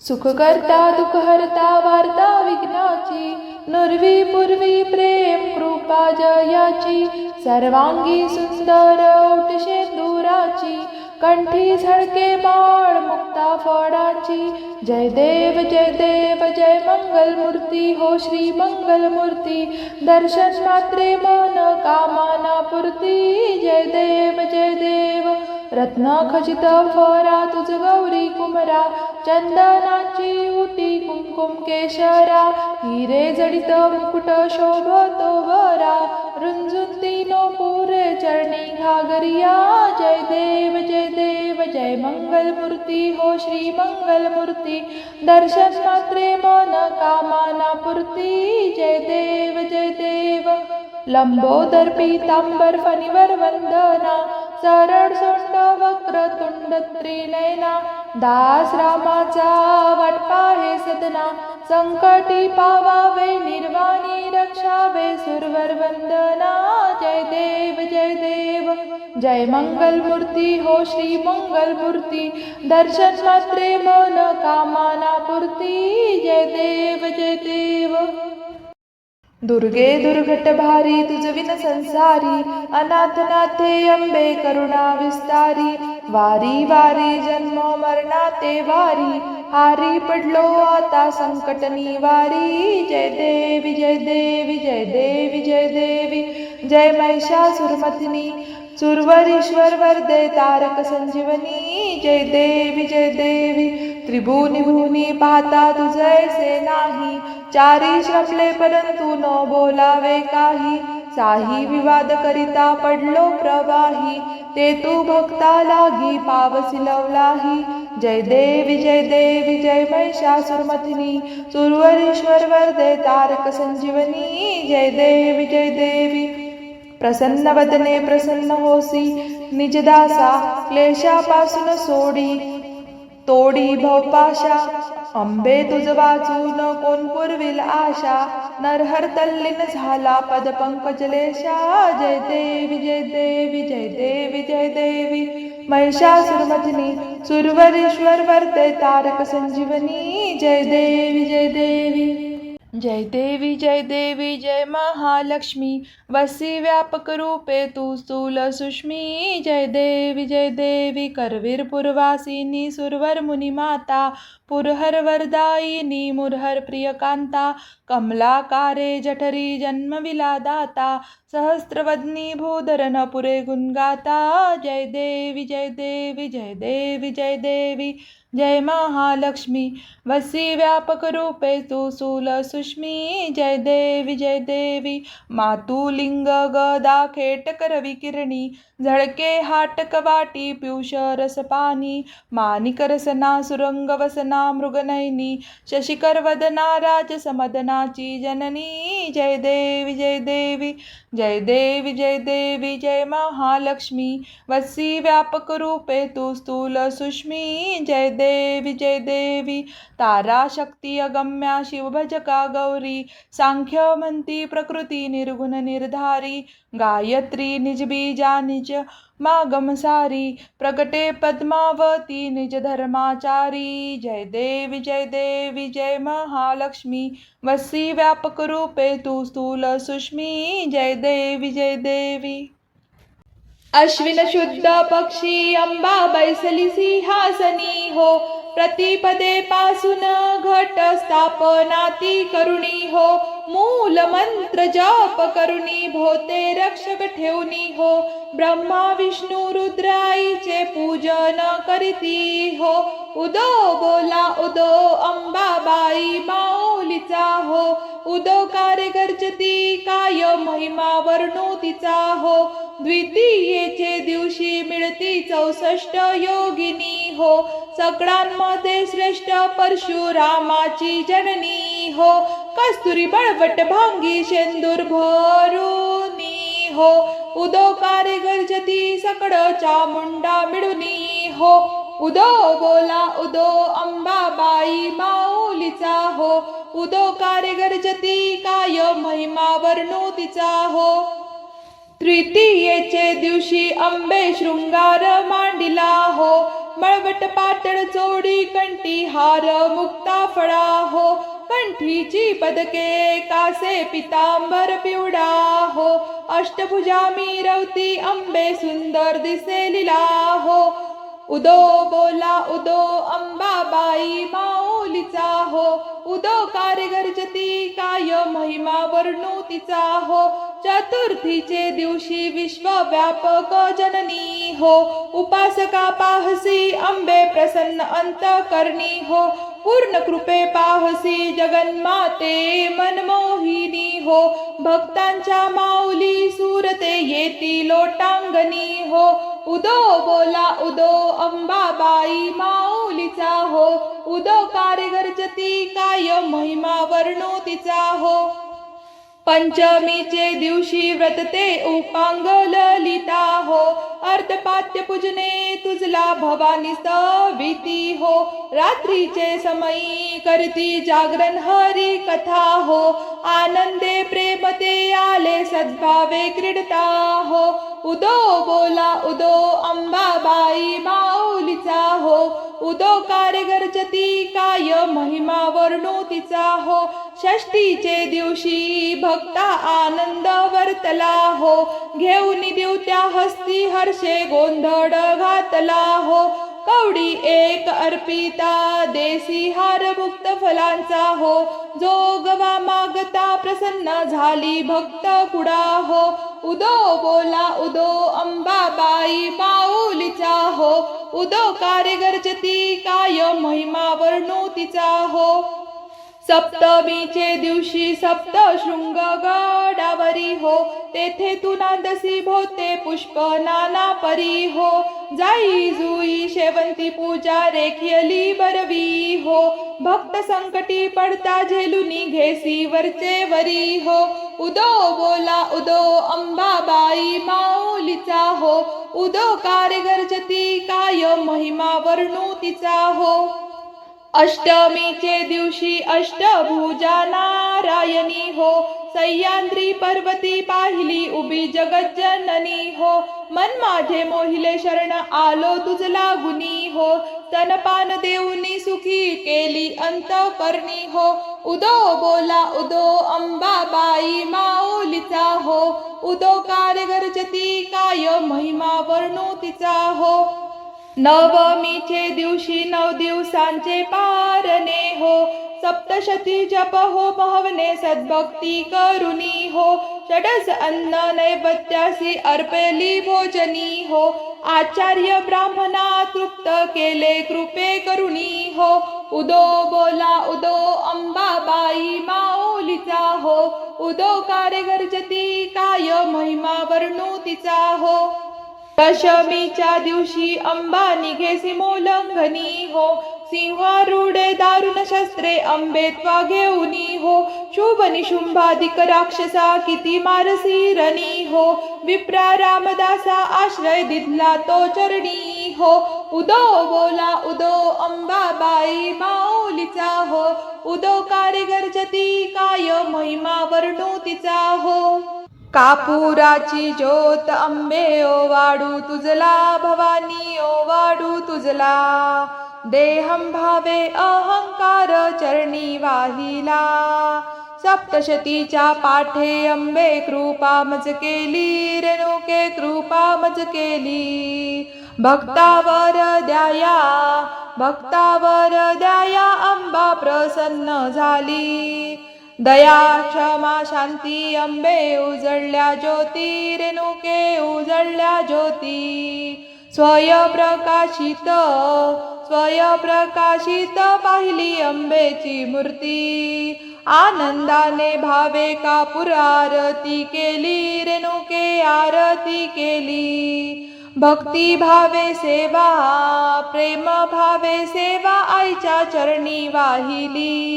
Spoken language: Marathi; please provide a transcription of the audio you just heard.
सुखकर्ता दुःखहर्ता वार्ता विघ्नाची नुर्वी पूर्वी प्रेम कृपा जयाची सर्वांगी सुंदर उठशे शेंदुराची कंठी झळके माळ मुक्ता फळाची. जय देव जय देव जय मंगल मूर्ती हो श्री मंगल मूर्ती दर्शन मात्रे मन कामाना पूर्ती. जय देव जय देव रत्न खचित फरा तुझ गौरी कुमरा चंदनाची उटी कुमकुम केशरा हिरे जडित मुकुट शोभतो वरा रुंजून तीनो पुरे चरणी घागरिया जय देव जय देव जय मंगल मूर्ती हो श्री मंगल मूर्ती दर्शन मात्रे मन कामाना पूर्ती जय देव जय देव। लंबोदर पीतांबर फणीवर वंदना सरळ सोंड वक्र तुंड त्रिनयना दास रामाचा वाटपा हे सदना संकटी पावावे निर्वाणी रक्षावे सुरवर वंदना जय देव जय देव. जय मंगल मूर्ती हो श्री मंगल मूर्ती दर्शन मात्रे मन कामाना पूर्ती जय देव जय देव. दुर्गे दुर्घट भारी तुझविन संसारी अनाथ नाथे अंबे करुणा विस्तारी वारी वारी जन्म मरणाते वारी हारी पडलो आता संकट निवारी जय देवी जय देवी जय देवी जय देवी जय महिषासुरमथिनी सुरवरीश्वर वरदे तारक संजीवनी जय देवी जय देवी त्रिभुवनी पाहता तुझैसे नाही. चारी श्रमले परंतु न बोलावे काही. साही विवाद करिता पडलो प्रवाही. ते तू भक्ता लागी पावसी लवलाही जय देवी जय देवी जय महिषासुरमथिनी सुरवरीश्वर वरदे तारक संजीवनी. जय देवी जय देवी. प्रसन्न वदने प्रसन्न होसी. निजदासा क्लेशापासून सोडी. तोडी भवपाशा अंबे तुझ वाचून कोण पुरविल आशा? नरहर तल्लीन झाला पद पंकजलेशा. जय देवी जय देवी जय देवी जय देवी. महिषासुरमथिनी सुरवरीश्वर वर्ते तारक संजीवनी. जय देवी जय देवी. जय देवी जय देवी जय महालक्ष्मी वसी व्यापक रूपे तू स्थूल सुष्मी. जय देवी जय देवी करवीर पुरवासिनी सुरवर मुनी माता पुरहर वरदायिनी मुरहर प्रियकांता कमलाकारे जठरी जन्मविलादाता सहस्रवदनी भूधरन पुरे गुणगाता. जय देवी जय देवी जय देवी जय देवी जय महालक्ष्मी वसी व्यापक रूपे तू सूल सुष्मी जय देवी जय देवी मातुलिंग गदा खेटक रवी किरणी झळके हाटक वाटी पियुष रसपानी मानिक रसना सुरंग वसना मृगनयनी शशिकर वदना राज समदनाची जननी जय देवी जय देवी जय देवी जय देवी जय महालक्ष्मी वसी व्यापक रूपे तू स्थूल सुष्मी जय देवी जय देवी तारा शक्ती अगम्या शिवभजका गौरी सांख्य म्हणती प्रकृती निर्गुण निर्धारी गायत्री निज बीजा निज मागम सारी प्रगटे पद्मावती निज धर्माचारी जय देवी जय देवी जय महालक्ष्मी वसी व्यापक रूपे तू स्थूल सुष्मी जय देवी जय देवी। अश्विन शुद्ध पक्षी अंबा बैसली सिंहासनी हो प्रतिपदे पासून घट स्थापनाती करुणी हो मूल मंत्र जाप करुणी भोते रक्षक ठेवणी हो ब्रह्मा विष्णू रुद्राईचे पूजन करीती हो उदो बोला उदो अंबाबाई माऊलीचा हो उदो कार्य गर्जती काय महिमा वर्णो तिचा हो द्वितीयेचे दिवशी मिळती चौसष्ट योगिनी हो सगळ्यांमध्ये श्रेष्ठ परशुरामाची जननी हो कस्तुरी बळवट भांगी शेंदूर भरुनी हो उदो कारे गर्जती सकड चामुंडा मिळुनी हो. उदो बोला उदो अंबाबाई माऊलीचा हो. उदो कारे गर्जती काय महिमा वर्णू तिचा हो. तृतीयेचे दिवशी अंबे शृंगार मांडिला हो. मळवट पातळ चोडी कंटी हार मुक्ता फळा हो. कंठीची पदके कासे पितांबर पिवडा हो. अष्टभुजा मिरवती अंबे सुंदर दिसे लिला हो. उदो बोला उदो अंबाबाई माऊलीचा हो. उदो कार्य गर्जती काय महिमा वर्णू तिचा हो. चतुर्थीचे दिवशी विश्वव्यापक जननी हो उपासका पाहसी अंबे प्रसन्न अंत करणी हो पूर्ण कृपे पाहसी जगन्माते मनमोहिनी हो भक्तांच्या माऊली सुरते येती लोटांगणी हो उदो बोला उदो अंबाबाई माऊलीचा हो उदो कार्य गरजती काय महिमा वर्णो तिचा हो पंचमीचे दिवशी व्रतते उपांग ललिता हो. अर्धपात्य पूजने तुझला भवानी सविती हो. रात्रीचे समयी करती जागरण हरी कथा हो. आनंदे प्रेमते आले सद्भावे क्रीडता हो. उदो बोला उदो अंबाबाई माऊलीचा हो. उदो कार्य गरजती काय महिमा वर्णू तिचा हो. षष्टीचे दिवशी भक्ता आनंद वर्तला हो. घेऊन दिवत्या हस्ती हर्ष गोंधळ घातला हो. कवडी एक अर्पिता देसी हार मुक्त फलांचा हो. जोगवा मागता प्रसन्न झाली भक्त कुडा हो. उदो बोला उदो अंबाबाई माऊलीचा हो. उदो कार्य गरजती काय महिमा वर्णू तिचा हो. सप्तमीचे दिवशी सप्त शृंग गडावरी हो. तेथे तू नांदसी भोवते पुष्प नाना परी हो. जाई जुई शेवंती पूजा रेखियली बरवी हो. भक्त संकटी पडता झेलुनी घेसी वरचे वरी हो. उदो बोला उदो अंबाबाई माऊलीचा हो. उदो कार्य गरजती काय महिमा वर्णू तिचा हो. अष्टमीचे दिवशी अष्टभुजा नारायणी हो. सह्याद्री पर्वती पाहिली उभी जगज्जननी हो. मन माझे मोहिले शरण आलो तुझला गुनी हो. तनपान देऊनी सुखी केली अंत करणी हो. उदो बोला उदो अंबाबाई माऊलीचा हो. उदो कार्य गरजती काय महिमा वर्णू तिचा हो. नवमीचे दिवशी नऊ दिवसांचे पारणे हो. सप्तशती जप हो भावने सद्भक्ती करुणी हो. षडस अन्न नैवेद्यासी अर्पली भोजनी हो. आचार्य ब्राह्मणा तृप्त केले कृपे करुणी हो. उदो बोला उदो अंबाबाई माऊलीचा हो. उदो कार्य गर्जती काय महिमा वर्णू तिचा हो. दशमीच्या दिवशी अंबा निघे मोलंघनी हो. सिंहारूढे दारुण शस्त्रे अंबे त्वा घेऊनी हो. शुभ निशुंभाधिक राक्षसा किती मारसी रणी हो. विप्रा रामदासा आश्रय दिधला तो चरणी हो. उदो बोला उदो अंबाबाई माऊलीचा हो. उदो कारे गर्जती काय महिमा वर्णू तिचा हो. कापुराची ज्योत अंबे ओ वाडू तुझला भवानी ओ वाडू तुझला. देहं भावे अहंकार चरणी वाहिला. सप्तशतीच्या पाठे अंबे कृपा मज केली रेणुके कृपा मज केली भक्तावर द्याया भक्तावर द्याया अंबा प्रसन्न झाली. दया क्षमा शांती अंबे उजळल्या ज्योती रेणुके उजळल्या ज्योती. स्वयंप्रकाशित स्वयंप्रकाशित पाहिली अंबेची मूर्ती. आनंदाने भावे कापूर आरती केली रेणुके आरती केली. भक्ती भावे सेवा प्रेम भावे सेवा आईच्या चरणी वाहिली.